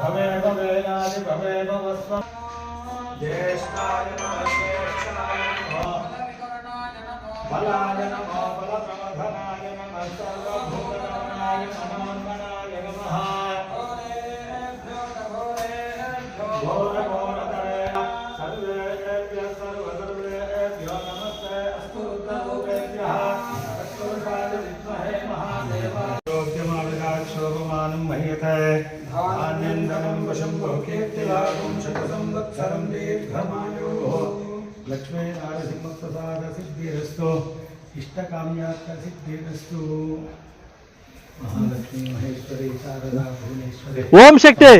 भवे भवेनादि भवे भवस्व ज्येष्ठाय नमः ज्येष्ठाय नमः। बलाय नमः बलप्रमथनाय नमः सर्वभूतनाय मनोन्मनाय नमः घोरघोरतरे सर्वेभ्यः सर्वसर्वेभ्यो नमस्ते अस्तु रुद्ररूपेभ्यः तत्पुरुषाय विद्महे महादेवाय शोभमानं मह्यते। वशं वह्येत्तिलाकं शतसंवत्सरं दीर्घमायोः लक्ष्मे नारसिंहप्रसादसिद्धिरस्तु इष्टकाम्यात्तसिद्धिरस्तु ओम शक्ति।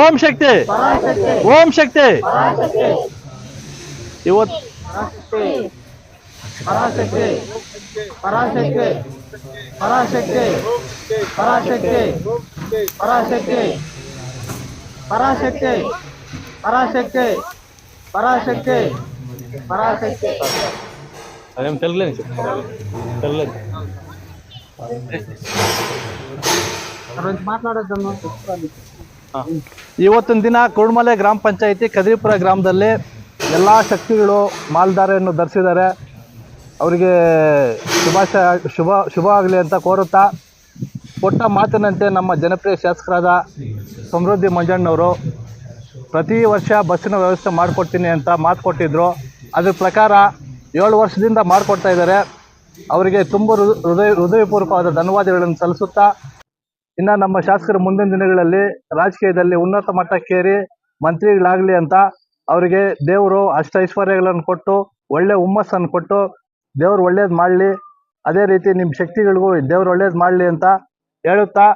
ओम शक्ति। ओम शक्ति। ಇವತ್ತು ಪರಾಶಕ್ತಿ ಪರಾಶಕ್ತಿ ಪರಾಶಕ್ತಿ ಪರಾಶಕ್ತಿ ಪರಾಶಕ್ತಿ ಪರಾಶಕ್ತಿ ಪರಾಶಕ್ತಿ అదేం తెలుగులేదు తెలుగులేదు ಮಾತಾಡೋದನ್ನು ಇವತ್ತಿನ ದಿನ ಕುರುಡ್ಮಲೆ ಗ್ರಾಮ ಪಂಚಾಯಿತಿ ಕದಿರಿಪುರ ಗ್ರಾಮದಲ್ಲಿ ಎಲ್ಲ ಶಕ್ತಿಗಳು ಮಾಲ್ಧಾರೆಯನ್ನು ಧರಿಸಿದ್ದಾರೆ ಅವರಿಗೆ ಶುಭಾಶಯ ಶುಭ ಶುಭ ಆಗಲಿ ಅಂತ ಕೋರುತ್ತಾ ಕೊಟ್ಟ ಮಾತಿನಂತೆ ನಮ್ಮ ಜನಪ್ರಿಯ ಶಾಸಕರಾದ ಸಮೃದ್ಧಿ ಮಂಜಣ್ಣವರು ಪ್ರತಿ ವರ್ಷ ಬಸ್ಸಿನ ವ್ಯವಸ್ಥೆ ಮಾಡಿಕೊಡ್ತೀನಿ ಅಂತ ಮಾತು ಕೊಟ್ಟಿದ್ದರು ಅದ್ರ ಪ್ರಕಾರ ಏಳು ವರ್ಷದಿಂದ ಮಾಡಿಕೊಡ್ತಾ ಇದ್ದಾರೆ. ಅವರಿಗೆ ತುಂಬ ಹೃದಯ, ಹೃದಯಪೂರ್ವಕವಾದ ಧನ್ಯವಾದಗಳನ್ನು ಸಲ್ಲಿಸುತ್ತಾ, ಇನ್ನು ನಮ್ಮ ಶಾಸಕರು ಮುಂದಿನ ದಿನಗಳಲ್ಲಿ ರಾಜಕೀಯದಲ್ಲಿ ಉನ್ನತ ಮಟ್ಟಕ್ಕೇರಿ ಮಂತ್ರಿಗಳಾಗಲಿ ಅಂತ ಅವರಿಗೆ ದೇವರು ಅಷ್ಟ ಐಶ್ವರ್ಯಗಳನ್ನು ಕೊಟ್ಟು, ಒಳ್ಳೆ ಹುಮ್ಮಸ್ಸನ್ನು ಕೊಟ್ಟು ದೇವರು ಒಳ್ಳೇದು ಮಾಡಲಿ. ಅದೇ ರೀತಿ ನಿಮ್ಮ ಶಕ್ತಿಗಳಿಗೂ ದೇವ್ರು ಒಳ್ಳೇದು ಮಾಡಲಿ ಅಂತ ಹೇಳುತ್ತಾ,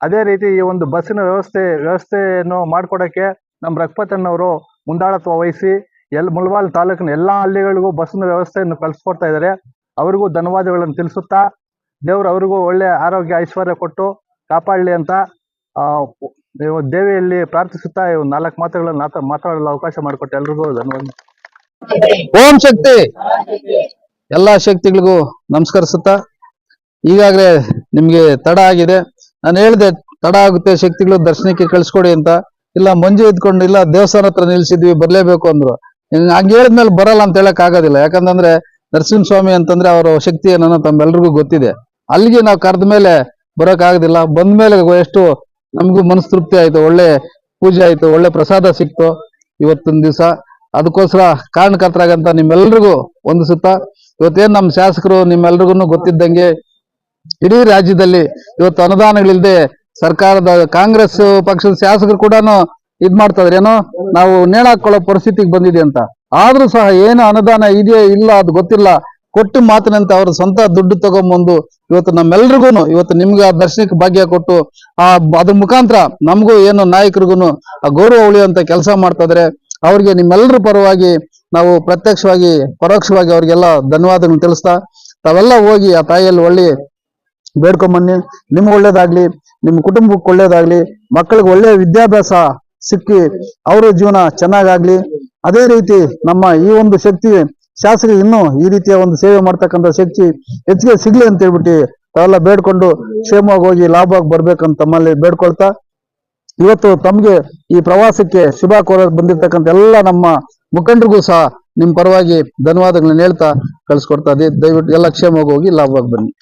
ಅದೇ ರೀತಿ ಈ ಒಂದು ಬಸ್ಸಿನ ವ್ಯವಸ್ಥೆ, ವ್ಯವಸ್ಥೆಯನ್ನು ಮಾಡಿಕೊಡೋಕ್ಕೆ ನಮ್ಮ ರಘುಪತಣ್ಣವರು ಮುಂದಾಳತ್ವ ವಹಿಸಿ, ಎಲ್ ಮುಳಬಾಲ್ ತಾಲೂಕಿನ ಎಲ್ಲ ಹಳ್ಳಿಗಳಿಗೂ ಬಸ್ಸಿನ ವ್ಯವಸ್ಥೆಯನ್ನು ಕಳಿಸ್ಕೊಡ್ತಾ ಇದ್ದಾರೆ. ಅವರಿಗೂ ಧನ್ಯವಾದಗಳನ್ನು ತಿಳಿಸುತ್ತಾ, ದೇವರು ಅವರಿಗೂ ಒಳ್ಳೆ ಆರೋಗ್ಯ, ಐಶ್ವರ್ಯ ಕೊಟ್ಟು ಕಾಪಾಡಲಿ ಅಂತ ದೇವಿಯಲ್ಲಿ ಪ್ರಾರ್ಥಿಸುತ್ತಾ ನಾಲ್ಕು ಮಾತುಗಳನ್ನು ಮಾತಾ- ಮಾತಾಡಲು ಅವಕಾಶ ಮಾಡಿಕೊಟ್ಟು ಎಲ್ರಿಗೂ ಧನ್ಯವಾದ. ಓಂ ಶಕ್ತಿ! ಎಲ್ಲಾ ಶಕ್ತಿಗಳಿಗೂ ನಮಸ್ಕರಿಸುತ್ತಾ ಈಗಾಗಲೇ ನಿಮಗೆ ತಡ ಆಗಿದೆ. ನಾನು ಹೇಳಿದೆ, ತಡ ಆಗುತ್ತೆ, ಶಕ್ತಿಗಳು ದರ್ಶನಕ್ಕೆ ಕಳಿಸ್ಕೊಡಿ ಅಂತ. ಇಲ್ಲ, ಮಂಜು ಇದ್ಕೊಂಡು ಇಲ್ಲ, ದೇವಸ್ಥಾನ ಹತ್ರ ನಿಲ್ಸಿದ್ವಿ ಬರ್ಲೇಬೇಕು ಅಂದ್ರು. ಹಂಗೆ ಹೇಳಿದ್ಮೇಲೆ ಬರಲ್ಲ ಅಂತ ಹೇಳಕ್ ಆಗೋದಿಲ್ಲ. ಯಾಕಂತಂದ್ರೆ ನರಸಿಂಹ ಸ್ವಾಮಿ ಅಂತಂದ್ರೆ ಅವರ ಶಕ್ತಿ ಏನೋ ತಮ್ಮೆಲ್ರಿಗೂ ಗೊತ್ತಿದೆ. ಅಲ್ಲಿಗೆ ನಾವು ಕರೆದ ಮೇಲೆ ಬರೋಕ್ ಆಗೋದಿಲ್ಲ. ಬಂದ ಮೇಲೆ ಎಷ್ಟು ನಮಗೂ ಮನಸ್ತೃಪ್ತಿ ಆಯ್ತು, ಒಳ್ಳೆ ಪೂಜೆ ಆಯ್ತು, ಒಳ್ಳೆ ಪ್ರಸಾದ ಸಿಕ್ತು ಇವತ್ತಿನ ದಿವಸ. ಅದಕ್ಕೋಸ್ಕರ ಕಾರಣಕರ್ತರಾಗಂತ ನಿಮ್ಮೆಲ್ರಿಗೂ ಒಂದು ಸುತ್ತ ಇವತ್ತೇನು ನಮ್ಮ ಶಾಸಕರು ನಿಮ್ಮೆಲ್ರಿಗೂ ಗೊತ್ತಿದ್ದಂಗೆ ಇಡೀ ರಾಜ್ಯದಲ್ಲಿ ಇವತ್ತು ಅನುದಾನಗಳಿಲ್ಲದೆ ಸರ್ಕಾರದ ಕಾಂಗ್ರೆಸ್ ಪಕ್ಷದ ಶಾಸಕರು ಕೂಡ ಇದ್ ಮಾಡ್ತಾ ಏನೋ ನಾವು ನೇಣಾಕೊಳ್ಳೋ ಪರಿಸ್ಥಿತಿಗೆ ಬಂದಿದೆ ಅಂತ. ಆದ್ರೂ ಸಹ ಏನು ಅನುದಾನ ಇದೆಯೋ ಇಲ್ಲ ಅದು ಗೊತ್ತಿಲ್ಲ. ಕೊಟ್ಟು ಮಾತಿನಂತೆ ಅವ್ರ ಸ್ವಂತ ದುಡ್ಡು ತಗೊಂಬಂದು ಇವತ್ತು ನಮ್ಮೆಲ್ರಿಗೂ ಇವತ್ತು ನಿಮ್ಗೆ ಆ ದರ್ಶನಕ್ಕೆ ಭಾಗ್ಯ ಕೊಟ್ಟು ಆ ಅದ್ರ ಮುಖಾಂತರ ನಮಗೂ ಏನು ನಾಯಕರಿಗೂ ಆ ಗೌರವ ಉಳಿಯುವಂತ ಕೆಲಸ ಮಾಡ್ತಾ ಇದ್ರೆ. ಅವ್ರಿಗೆ ನಿಮ್ಮೆಲ್ಲರ ಪರವಾಗಿ ನಾವು ಪ್ರತ್ಯಕ್ಷವಾಗಿ, ಪರೋಕ್ಷವಾಗಿ ಅವ್ರಿಗೆಲ್ಲ ಧನ್ಯವಾದಗಳನ್ನು ತಿಳಿಸ್ತಾ, ತಾವೆಲ್ಲ ಹೋಗಿ ಆ ತಾಯಿಯಲ್ಲಿ ಒಳ್ಳೆ ಬೇಡ್ಕೊಂಬನ್ನಿ ನಿಮ್ಗೆ ಒಳ್ಳೇದಾಗ್ಲಿ ನಿಮ್ಮ ಕುಟುಂಬಕ್ಕೆ ಒಳ್ಳೇದಾಗ್ಲಿ, ಮಕ್ಕಳಿಗೆ ಒಳ್ಳೆ ವಿದ್ಯಾಭ್ಯಾಸ ಸಿಕ್ಕಿ ಅವರ ಜೀವನ ಚೆನ್ನಾಗಾಗ್ಲಿ ಅದೇ ರೀತಿ ನಮ್ಮ ಈ ಒಂದು ಶಕ್ತಿ ಶಾಸಕರಿಗೆ ಇನ್ನೂ ಈ ರೀತಿಯ ಒಂದು ಸೇವೆ ಮಾಡ್ತಕ್ಕಂಥ ಶಕ್ತಿ ಹೆಚ್ಚಿಗೆ ಸಿಗ್ಲಿ ಅಂತ ಹೇಳ್ಬಿಟ್ಟು ತಾವೆಲ್ಲ ಬೇಡ್ಕೊಂಡು ಕ್ಷೇಮವಾಗಿ ಹೋಗಿ ಲಾಭವಾಗಿ ಬರ್ಬೇಕಂತ ತಮ್ಮಲ್ಲಿ ಬೇಡ್ಕೊಳ್ತಾ, ಇವತ್ತು ತಮ್ಗೆ ಈ ಪ್ರವಾಸಕ್ಕೆ ಶುಭ ಕೋರ ಬಂದಿರ್ತಕ್ಕಂಥ ಎಲ್ಲ ನಮ್ಮ ಮುಖಂಡರಿಗೂ ಸಹ ನಿಮ್ಮ ಪರವಾಗಿ ಧನ್ಯವಾದಗಳನ್ನ ಹೇಳ್ತಾ ಕಳ್ಸಿಕೊಡ್ತಾ. ದಯವಿಟ್ಟು ಎಲ್ಲ ಕ್ಷೇಮವಾಗಿ ಹೋಗಿ ಲಾಭವಾಗಿ ಬನ್ನಿ